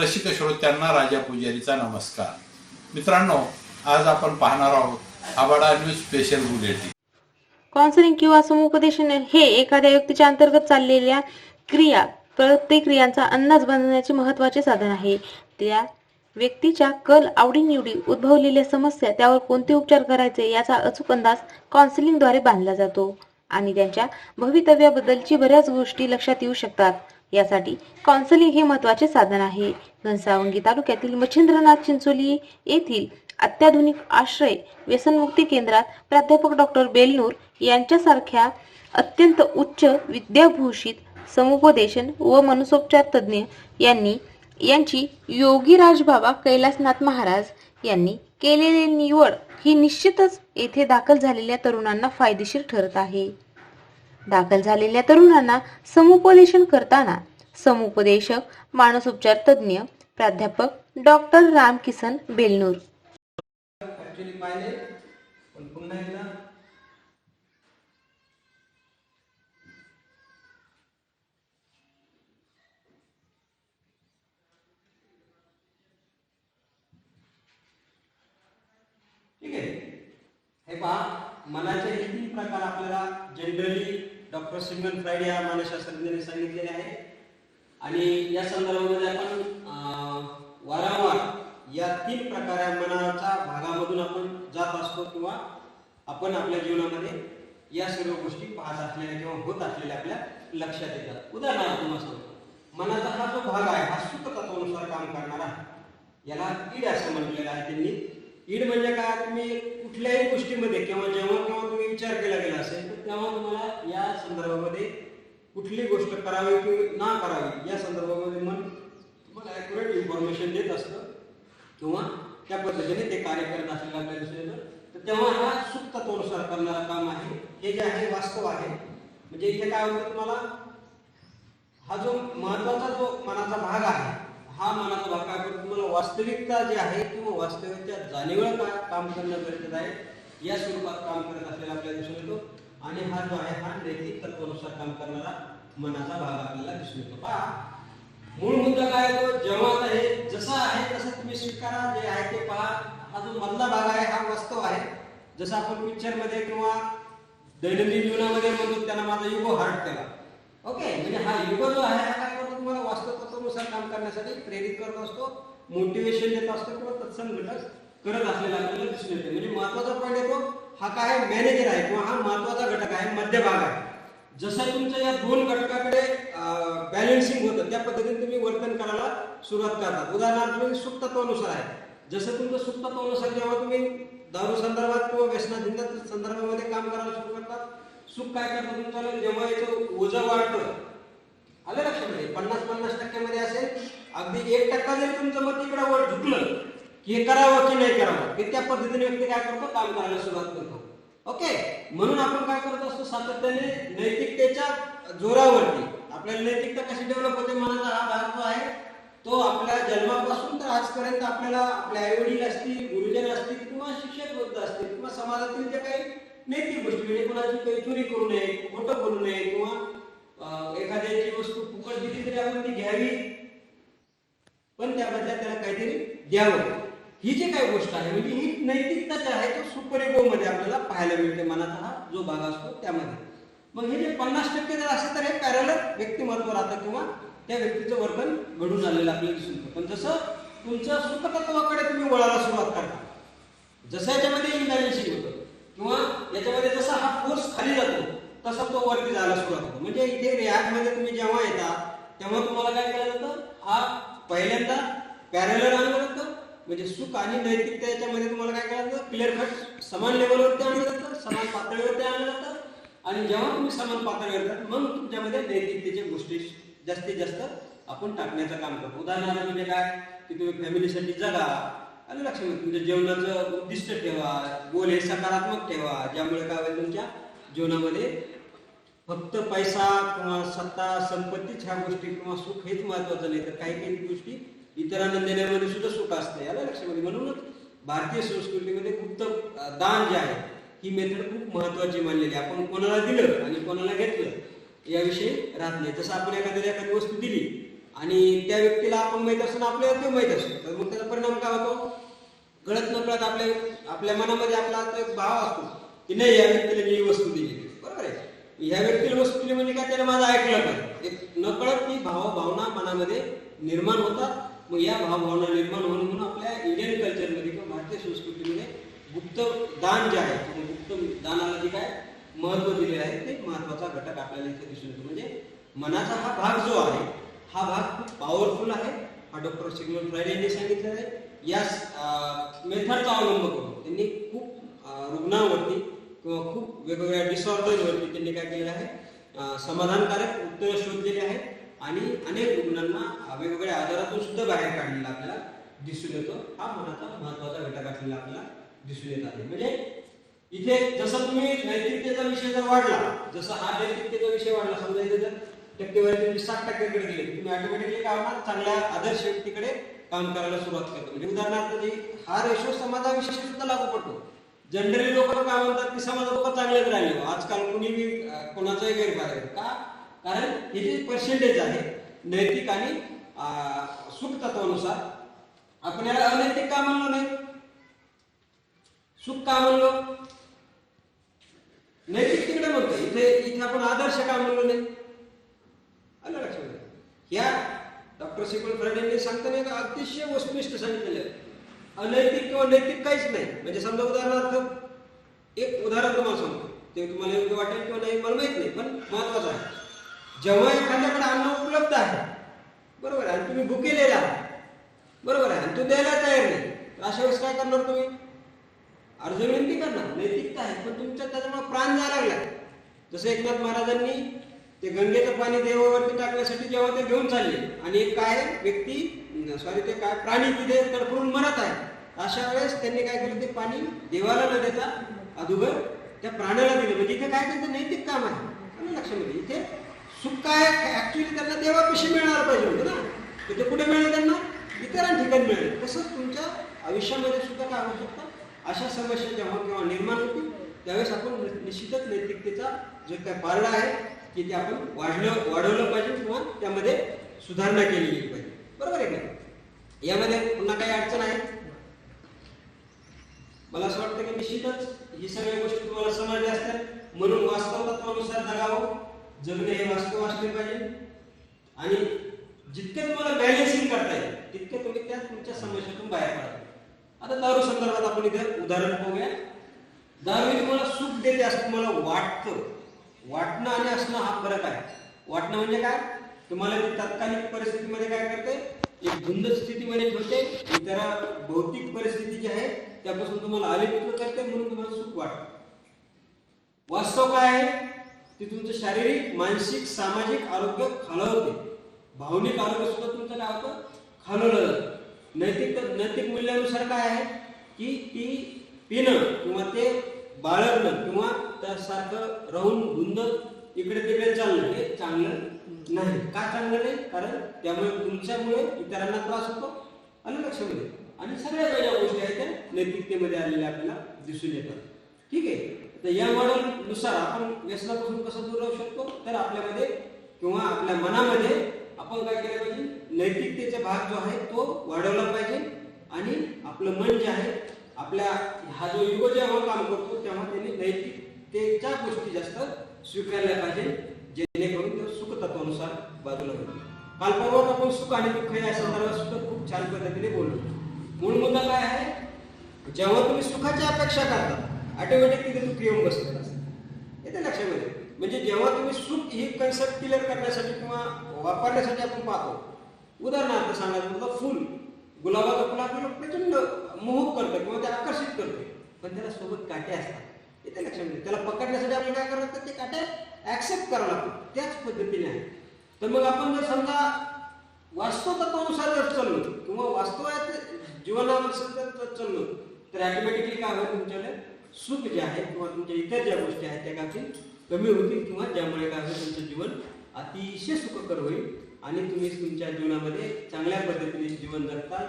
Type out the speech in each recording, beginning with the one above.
रसिक श्रोत्यांना राजा पुजारीचा नमस्कार. मित्रांनो आज आपण पाहणार आहोत आबाडा न्यूज स्पेशल बुलेटिन. काउन्सिलिंग किंवा समुपदेशन हे एखाद्या व्यक्तीच्या अंतर्गत चाललेल्या क्रिया प्रतिक्रियांचा अंदाज बांधण्याचे महत्त्वाचे साधन आहे. त्या व्यक्तीच्या कल आवडीनिवडी उद्भवलेल्या समस्या त्यावर कोणते उपचार करायचे याचा अचूक अंदाज काउन्सिलिंगद्वारे बांधला जातो. आणि त्यांच्या भवितव्याबद्दलची बऱ्याच गोष्टी लक्षात येऊ शकतात. यासाठी काउन्सिलिंग हे महत्त्वाचे साधन आहे. घनसावंगी तालुक्यातील मच्छिंद्रनाथ चिंचोली येथील अत्याधुनिक आश्रय व्यसनमुक्ती केंद्रात प्राध्यापक डॉक्टर बेलनूर यांच्यासारख्या अत्यंत उच्च विद्याभूषित समुपदेशन व मनसोपचार तज्ज्ञ यांनी यांची योगीराज बाबा कैलासनाथ महाराज यांनी केलेली निवड ही निश्चितच येथे दाखल झालेल्या तरुणांना फायदेशीर ठरत आहे. दाखल झालेल्या तरुणांना समुपदेशन करताना समुपदेशक मानसोपचार तज्ज्ञ प्राध्यापक डॉक्टर रामकिसन बेलनूर. ठीक आहे. हे पहा. मनाचे हे तीन प्रकार आपल्याला जनरली डॉक्टर सिमन फ्राईड या मानसशास्त्रज्ञांनी सांगितलेले आहे. आणि या संदर्भामध्ये आपण वारंवार या तीन प्रकारे मनाच्या भागामधून आपण जात असतो किंवा आपण आपल्या जीवनामध्ये या सर्व गोष्टी पाहत असलेल्या किंवा होत असलेल्या आपल्या लक्षात येतात. उदाहरणार्थ तुम्हाला मनाचा हा जो भाग आहे हा सुख तत्वानुसार काम करणारा आहे याला ईड असं म्हटलेलं आहे त्यांनी. ईड म्हणजे काय? तुम्ही कुठल्याही गोष्टीमध्ये किंवा जेव्हा केव्हा तुम्ही विचार केला गेला असेल तर तेव्हा तुम्हाला या संदर्भामध्ये कुठली गोष्ट करावी किंवा ना करावी या संदर्भामध्ये मन तुम्हाला ॲक्युरेट इन्फॉर्मेशन देत असतं. किंवा त्या पद्धतीने ते कार्य करत असेल आपल्याला दिसून तर तेव्हा हा सुप्त तत्वानुसार करणारं काम आहे. हे जे आहे वास्तव आहे. म्हणजे इथे काय होतं तुम्हाला? हा जो महत्त्वाचा जो मनाचा भाग आहे हा मनाचा भाग काय तुम्हाला वास्तविकता जी आहे किंवा वास्तविकच्या जाणीवर का काम करणं गरजेचं आहे या स्वरूपात काम करत असलेला आपल्याला दिसून येतो. आणि हा जो आहे हा नैतिक तत्वानुसार काम करणारा मनाचा भाग आपल्याला दिसून येतो. पहा मूळ मुद्दा काय आहे तो? जमात आहे जसा आहे तसं तुम्ही स्वीकारा जे आहे ते पहा. हा जो मधला भाग आहे हा वास्तव आहे. जसं आपण पिक्चरमध्ये किंवा दैनंदिन जीवनामध्ये म्हणतो त्यांना माझा युगो हार्ट केला. ओके म्हणजे हा युग जो आहे तुम्हाला वास्तव तत्वानुसार काम करण्यासाठी प्रेरित करत असतो मोटिवेशन देत असतो किंवा तत्सम घटक करत असलेला आपल्याला दिसून येते. म्हणजे महत्त्वाचा पॉईंट येतो हा काय मॅनेजर आहे किंवा हा महत्त्वाचा घटक आहे मध्यभाग आहे. जसं तुमच्या या दोन घटकाकडे बॅलन्सिंग होतं त्या पद्धतीने तुम्ही वर्तन करायला सुरुवात करतात उदाहरणार्थ तुम्ही सुप्तत्वानुसार आहे. जसं तुमचं सुप्तत्वानुसार जेव्हा तुम्ही दारू संदर्भात किंवा व्यसनाधीन संदर्भामध्ये काम करायला सुरू करतात सुख काय करतं तुमच्याला जेव्हा याचं ओझं वाढतं आलं लक्षामध्ये पन्नास पन्नास टक्क्यामध्ये असेल अगदी एक टक्का जरी तुमचं मत इकडे वर झुकलं की हे करावं की नाही करावं की त्या पद्धतीने व्यक्ती काय करतो? काम करायला सुरुवात करतो. ओके? म्हणून आपण काय करत असतो? सातत्याने नैतिकतेच्या जोरावरती. आपल्याला नैतिकता कशी डेव्हलप होते मनाचा हा भाग जो आहे तो आपल्या जन्मापासून तर आजपर्यंत आपल्याला आपल्या आईवडील असतील गुरुजन असतील किंवा शिक्षक वृद्ध असतील किंवा समाजातील जे काही नैतिक गोष्टी म्हणजे कोणाची काही चोरी करू नये खोटं बोलू नये किंवा एखाद्याची वस्तू फुकट दिली तरी आपण ती घ्यावी. पण त्या बदल्यात त्याला काहीतरी द्यावं. ही जी काही गोष्ट आहे म्हणजे ही नैतिकता जी आहे तो सुपरेगो मध्ये आपल्याला पाहायला मिळते मनाचा हा जो भाग असतो त्यामध्ये. मग हे जे पन्नास टक्के जर असेल तर हे पॅरल व्यक्तिमत्व राहतं किंवा त्या व्यक्तीचं वर्तन घडून आलेलं आपल्याला दिसून पण जसं तुमचं सुखतत्वाकडे तुम्ही वळायला सुरुवात करता जसं याच्यामध्ये इम्बॅलन्सिंग होतं किंवा याच्यामध्ये जसा हा फोर्स खाली जातो तसा तो वरती जायला सुरुवात होतो म्हणजे इथे रिॲक्टमध्ये तुम्ही जेव्हा येता तेव्हा तुम्हाला काय केलं जातं? हा पहिल्यांदा पॅरेलर आणलं जातं. म्हणजे सुख आणि नैतिकता याच्यामध्ये तुम्हाला काय केलं जातं? क्लिअर कट समान लेवलवरती आणलं जातं समान पातळीवरती आणलं जातं. आणि जेव्हा तुम्ही समान पातळीवर येतात मग तुमच्यामध्ये नैतिकतेच्या गोष्टी जास्तीत जास्त आपण टाकण्याचं काम करतो. उदाहरणार्थ म्हणजे काय? की तुम्ही फॅमिलीसाठी जगा. आणि लक्षात तुमच्या जेवणाचं उद्दिष्ट ठेवा. गोल हे सकारात्मक ठेवा. ज्यामुळे काय होईल तुमच्या जीवनामध्ये फक्त पैसा किंवा सत्ता संपत्तीच ह्या गोष्टी किंवा सुख हेच महत्वाचं नाही. तर काही काही गोष्टी इतरांना देण्यामध्ये सुद्धा सुख असते याला लक्षामध्ये. म्हणूनच भारतीय संस्कृतीमध्ये गुप्त दान जे आहे ही मेथड खूप महत्वाची मानलेली आहे. आपण कोणाला दिलं आणि कोणाला घेतलं याविषयी राहत नाही. जसं आपण एखाद्याला एखादी वस्तू दिली आणि त्या व्यक्तीला आपण माहीत असतो आपल्याला तो माहीत असतो. तर मग त्याचा परिणाम काय होतो? गळत नकळत आपल्या आपल्या मनामध्ये आपला तो एक भाव असतो. की नाही या व्यक्तीला मी वस्तू दिली. बरोबर आहे? ह्या व्यक्तीला वस्तू दिली म्हणजे काय? त्याने माझं ऐकलं नाही एक नकळत ती भाव भावना मनामध्ये निर्माण होतात. मग या भावभावना निर्माण होऊन म्हणून आपल्या इंडियन कल्चरमध्ये किंवा भारतीय संस्कृतीमध्ये गुप्त दान जे आहे म्हणजे गुप्त दानाला जे काय महत्त्व दिलेलं आहे ते महत्त्वाचा घटक आपल्याला इथे दिसून येतो. म्हणजे मनाचा हा भाग जो आहे हा भाग खूप पॉवरफुल आहे. हा डॉक्टर सिग्मंड फ्रायडे यांनी सांगितलेला आहे. या मेथडचा अवलंब करून त्यांनी खूप रुग्णांवरती खूप वेगवेगळ्या डिसऑर्डरवरती त्यांनी काय केलेलं आहे. समाधानकारक उत्तरं शोधलेली आहेत आणि अनेक रुग्णांना वेगवेगळ्या आजारातून सुद्धा बाहेर काढलेला आपल्याला दिसून येतो. हा मनाचा महत्त्वाचा घटक असलेला आपल्याला दिसून येत आहे. म्हणजे इथे जसं तुम्ही नैतिकतेचा विषय जर वाढला जसं हा नैतिकतेचा विषय वाढला समजा इथे जर टक्केवारी तुम्ही साठ टक्क्याकडे गेले तुम्ही ऑटोमॅटिकली काय होणार? चांगल्या आदर्श व्यक्तीकडे काम करायला सुरुवात करतो. म्हणजे उदाहरणार्थ हा रेशो समाजाविषयी सुद्धा लागू पडतो. जनरली लोक काय म्हणतात की समाज लोक चांगलेच राहिले. आजकाल कुणीही कोणाचाही गैरफायदा घेतो. का? कारण हे जे पर्सेंटेज आहे नैतिक आणि सुख तत्वानुसार आपण याला अनैतिक का म्हणलो नाही? सुख का म्हणलो? नैतिक तिकडे म्हणतो इथे इथे आपण आदर्श का म्हणलो नाही? आलं लक्षात? या डॉक्टर सिपल फ्रायडे सांगताना एक अतिशय वस्तुनिष्ठ सांगितलेलं आहे. अनैतिक किंवा नैतिक काहीच नाही. म्हणजे समजा उदाहरणार्थ एक उदाहरण तुम्हाला सांगतो. ते तुम्हाला योग्य वाटेल किंवा नाही मला माहीत नाही पण महत्वाचं आहे. जेव्हा एखाद्याकडे अन्न उपलब्ध आहे बरोबर आहे. आणि तुम्ही भुकेलेला आहे बरोबर आहे. आणि तो द्यायला तयार नाही तर अशा वेळेस काय करणार तुम्ही? अर्ज विनंती करणार. नैतिकता आहे पण तुमच्या त्याच्यामुळे प्राण जायला लागला. जसं एकनाथ महाराजांनी ते गंगेचं पाणी देवावरती टाकण्यासाठी जेव्हा ते घेऊन चालले आणि एक काय व्यक्ती सॉरी ते काय प्राणी तिथे तडफडून मरत आहे अशा वेळेस त्यांनी काय केलं? ते पाणी देवाला न देता अदुगर त्या प्राण्याला दिलं. म्हणजे इथे काय त्यांचं नैतिक काम आहे? आलं लक्षामध्ये इथे सुख काय ऍक्च्युली त्यांना देवापाशी मिळणार पाहिजे होतं ना. तिथे कुठे मिळेल त्यांना? इतरां ठिकाणी मिळेल. तसंच तुमच्या आयुष्यामध्ये सुद्धा काय होऊ शकतं? अशा समस्या जेव्हा केव्हा निर्माण होतील त्यावेळेस आपण निश्चितच नैतिकतेचा जो काय पारडा आहे की ते आपण वाढलं वाढवलं पाहिजे किंवा त्यामध्ये सुधारणा केली गेली पाहिजे. बरोबर आहे का? यामध्ये पुन्हा काही अडचण आहे? मला असं वाटतं की निश्चितच ही सगळ्या गोष्टी तुम्हाला समजल्या असतात म्हणून वास्तव तत्वानुसार जगावं. जगणे हे वास्तव असले पाहिजे. आणि जितके तुम्हाला बॅलेन्सिंग करता येईल तितके तुम्ही त्या तुमच्या समस्यातून बाहेर पडा. आता दारू संदर्भात आपण इथे उदाहरण पाहूया. दारू तुम्हाला सुख देते असं तुम्हाला वाटतं. वाटणं आणि असणं हा फरक आहे. वाटणं म्हणजे काय? तुम्हाला ती तात्कालिक परिस्थितीमध्ये काय करते? एक धुंद स्थितीमध्ये ठेवते. इतर भौतिक परिस्थिती जी आहे त्यापासून तुम्हाला अलिप्त करते म्हणून तुम्हाला सुख वाटत. वास्तव काय आहे? ते तुमचं शारीरिक मानसिक सामाजिक आरोग्य खालवते. भावनिक आरोग्य सुद्धा तुमचं काय होतं खालवलं जातं. नैतिक नैतिक मूल्यानुसार काय आहे? की ती पिणं किंवा ते बाळगणं किंवा त्यासारखं राहून धुंद इकडे तिकडे चालणं हे चांगलं नाही. का चांगलं नाही? कारण त्यामुळे तुमच्यामुळे इतरांना त्रास होतो आलं लक्षामध्ये. आणि सगळ्या ज्या गोष्टी आहेत त्या नैतिकतेमध्ये आलेल्या आपल्याला दिसून येतात. ठीक आहे? तर या मॉडेलनुसार आपण व्यसनापासून कसं दूर राहू शकतो? तर आपल्यामध्ये किंवा आपल्या मनामध्ये आपण काय केलं पाहिजे? नैतिकतेचा भाग जो आहे तो वाढवला पाहिजे आणि आपलं मन जे आहे आपल्या हा जो युग जेव्हा काम करतो तेव्हा त्यांनी नैतिकतेच्या गोष्टी जास्त स्वीकारल्या पाहिजे जेणेकरून ते सुख तत्वानुसार बाजूला होईल काल परवा आपण सुख आणि दुःख या संदर्भात सुद्धा खूप छान पद्धतीने बोललो. मूळ मुद्दा काय आहे? जेव्हा तुम्ही सुखाची अपेक्षा करता ऑटोमॅटिक तिथे तू क्रियम बसलेला असतं. येते लक्षामध्ये म्हणजे जेव्हा तुम्ही सुख ही कन्सेप्ट क्लिअर करण्यासाठी किंवा वापरण्यासाठी आपण पाहतो उदाहरणार्थ सांगायचं म्हटलं फुल. गुलाबाचं फुल आपल्याला प्रचंड मोहक करतं किंवा ते आकर्षित करते. पण त्याला सोबत काटे असतात. येते लक्षामध्ये त्याला पकडण्यासाठी आपल्याला काय करावं ते काटे ऍक्सेप्ट करावं लागतं. त्याच पद्धतीने आहे. तर मग आपण जर समजा वास्तव तत्वानुसार जर चाललो किंवा वास्तवात जीवनानुसार जर चाललो तर ॲटोमॅटिकली काय होईल तुमच्याकडे? सुख जे आहे किंवा तुमच्या इतर ज्या गोष्टी आहेत त्या काही कमी होतील किंवा ज्यामुळे काय होईल तुमचं जीवन अतिशय सुखकर होईल आणि तुम्ही तुमच्या जीवनामध्ये चांगल्या पद्धतीने जीवन जगताल.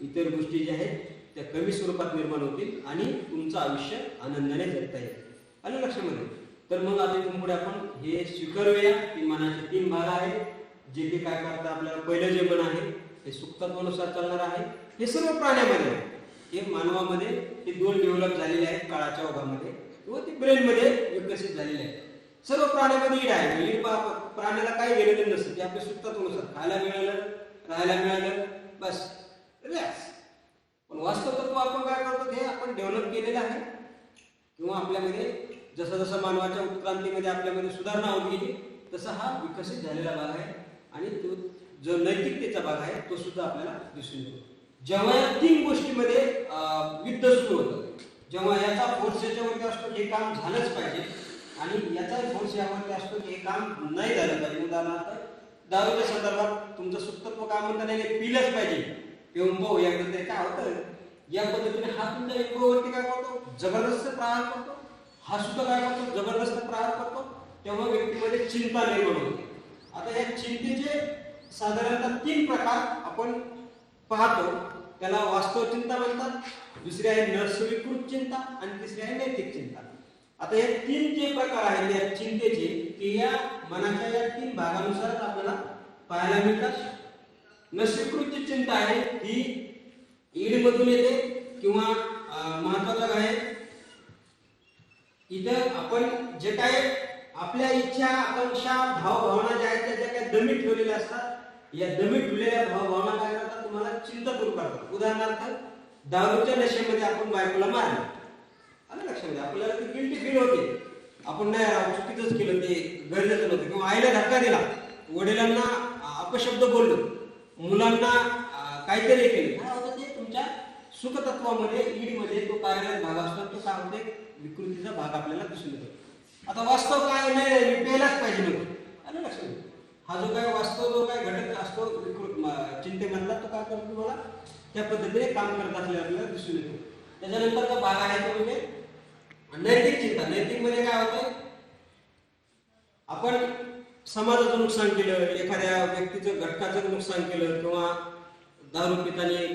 इतर गोष्टी ज्या आहेत त्या कमी स्वरूपात निर्माण होतील आणि तुमचं आयुष्य आनंदाने जगता येईल. आलं लक्षामध्ये? तर मग आता इथून पुढे आपण हे स्वीकारूया. की मनाचे तीन भाग आहेत. जे काही काय करतं आपल्याला पहिलं जे मन आहे हे सुखतत्वानुसार चालणार आहे. हे सर्व प्राण्यामध्ये आहे. हे मानवामध्ये हे दोन डेव्हलप झालेले आहेत काळाच्या ओघामध्ये. व ते ब्रेनमध्ये विकसित झालेले आहेत. सर्व प्राण्यामध्ये ईड आहे. ईड प्राण्याला काही गेलेलं नसतं. ते आपल्या सुखतत्वानुसार खायला मिळालं राहायला मिळालं बस. रिलॅक्स. पण वास्तवतत्व आपण काय करतो हे आपण डेव्हलप केलेलं आहे. किंवा आपल्यामध्ये जसं जसं मानवाच्या उत्क्रांतीमध्ये आपल्यामध्ये सुधारणा होत गेली तसा हा विकसित झालेला भाग आहे. आणि तो जो नैतिकतेचा भाग आहे तो सुद्धा आपल्याला दिसून येतो. जेव्हा या तीन गोष्टीमध्ये युद्ध सुरू होतं जेव्हा याचा फोर्स याच्यावरती असतो हे काम झालंच पाहिजे आणि याचा फोर्स यावरती असतो की हे काम नाही झालं पाहिजे. उदाहरणार्थ दारूच्या संदर्भात तुमचं सुप्तत्व काय म्हणता नाही पिलंच पाहिजे. पिऊन भाऊ याकडे ते काय होतं या पद्धतीने हा तुमच्या इगोवरती काय करतो? जबरदस्त प्रहार करतो. हा सुद्धा काय करतो? जबरदस्त प्रहार करतो. तेव्हा व्यक्तीमध्ये चिंता निर्माण होते. आता या चिंतेचे साधारणतः तीन प्रकार आपण पाहतो. त्याला वास्तव चिंता म्हणतात दुसरी आहे नस्वीकृत चिंता आणि तिसरी आहे नैतिक चिंता. आता हे तीन जे प्रकार आहेत या चिंतेचे ते या मनाच्या या तीन भागानुसारच आपल्याला पाहायला मिळतात. नस्वीकृतची चिंता आहे ही ईडमधून येते किंवा महत्वाचं आहे इथं आपण जे काय आपल्या इच्छा आकांक्षा भावभावना ज्या आहेत त्या ज्या काही दमी ठेवलेल्या असतात या दमी ठेवलेल्या भावभावना काय करतात तुम्हाला? चिंता दूर करतात. उदाहरणार्थ दारूच्या नशेमध्ये आपण बायकोला मारलं. आलं लक्षामध्ये? आपल्याला ते गिल्टी फील होते. आपण नाही राहू चुकीचंच केलं ते गरजेचं नव्हतं किंवा आईला धक्का दिला. वडिलांना अपशब्द बोललो. मुलांना काहीतरी केलं. काय होतं ते? तुमच्या सुखतत्वामध्ये ईडमध्ये तो कार्यरत भाग असतो. तो सांगते विकृतीचा भाग आपल्याला दिसून येतो. आता वास्तव काय नाही प्यायलाच पाहिजे नव्हतं आलं लक्षात? हा जो काय वास्तव जो काय घटक असतो विकृत चिंतेमधला तो काय करतो तुम्हाला? त्या पद्धतीने काम करत असलेला आपल्याला दिसून येतो. त्याच्यानंतरचा भाग आहे तो म्हणजे नैतिक चिंता. नैतिकमध्ये काय होतं? आपण समाजाचं नुकसान केलं एखाद्या व्यक्तीचं घटकाचं नुकसान केलं किंवा दारू पिताने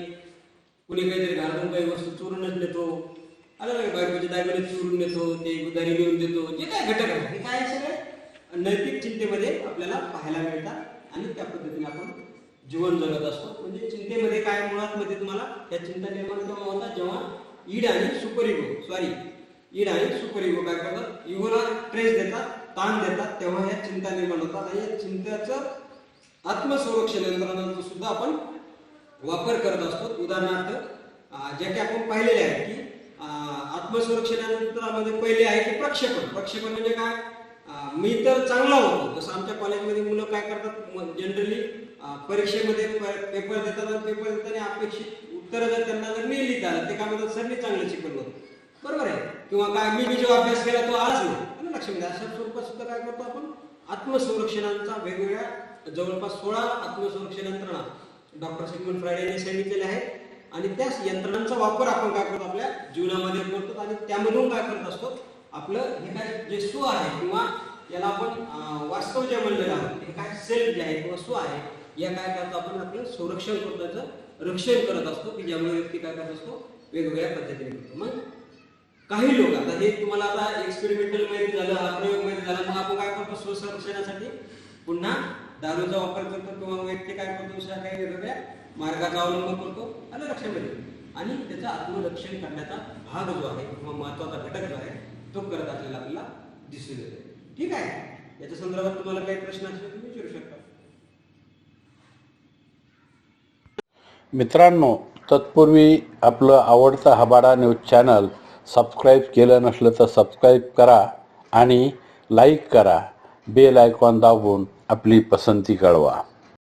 कुणी काहीतरी घालून काही वस्तू चोरूनच नेतो आलं नाही बायकोचे दागिने चोरून नेतो ते उधारी घेऊन देतो जे काय घटक आहे हे काय आहे सगळे? नैतिक चिंतेमध्ये आपल्याला पाहायला मिळतात आणि त्या पद्धतीने आपण जीवन जगत असतो. म्हणजे चिंतेमध्ये काय मुळात मध्ये तुम्हाला? या चिंता निर्माण तेव्हा होतात जेव्हा ईड आणि सुपरइगो सॉरी ईड आणि सुपरइगो काय करतात? इगोला ट्रेस देतात ताण देतात तेव्हा या चिंता निर्माण होतात. आणि या चिंतेचं आत्मसंरक्षण यंत्रणांचा सुद्धा आपण वापर करत असतो. उदाहरणार्थ जे काही आपण पाहिलेले आहे की अं, पहिले आहे की प्रक्षेपण. प्रक्षेपण म्हणजे काय? मी तर चांगला होतो. जसं आमच्या कॉलेजमध्ये मुलं काय करतात? जनरली परीक्षेमध्ये पेपर देतात आणि पेपर देताना अपेक्षित उत्तरं जर त्यांना जर नाही लिहिता आलं, ते काय म्हणतात? सर मी चांगलं शिकवलं होतं. बरोबर आहे. किंवा काय? मी जो अभ्यास केला तो आज नाही. आलं लक्षामध्ये अशा स्वरूपात सुद्धा काय करतो आपण? आत्मसंरक्षणांचा वेगवेगळ्या जवळपास सोळा आत्मसंरक्षण यंत्रणा डॉक्टर सिगमंड फ्रायडे यांनी सांगितलेल्या आहेत आणि त्या यंत्रणांचा वापर आपण काय करतो? आपल्या जीवनामध्ये करतो आणि त्यामधून काय करत असतो? आपलं हे काय जे स्व आहे किंवा याला आपण वास्तव जे म्हणलेलं आहोत हे काय सेल्फ जे आहे किंवा स्व आहे या काय करतो आपण? आपलं संरक्षण करतो त्याचं रक्षण करत असतो की ज्यामुळे व्यक्ती काय करत असतो? वेगवेगळ्या पद्धतीने करतो. मग काही लोक आता हे तुम्हाला आता एक्सपेरिमेंटल माहिती झालं प्रयोग माहिती झाला मग आपण काय करतो? स्वसंरक्षणासाठी पुन्हा दारूचा वापर करतो किंवा व्यक्ती काय करतो दुसऱ्या काही वेगवेगळ्या मार्गाचा अवलंब करतो आलं लक्षामध्ये आणि त्याचं आत्मरक्षण करण्याचा भाग जो आहे किंवा महत्त्वाचा घटक जो आहे तो करत असलेला आपल्याला दिसून येतो. ठीक आहे? याच्या संदर्भात तुम्हाला काही प्रश्न असले तुम्ही विचारू शकता. मित्रांनो तत्पूर्वी आपलं आवडतं हबाडा न्यूज चॅनल सबस्क्राईब केलं नसलं तर सबस्क्राईब करा आणि लाईक करा. बेल आयकॉन दाबून आपली पसंती कळवा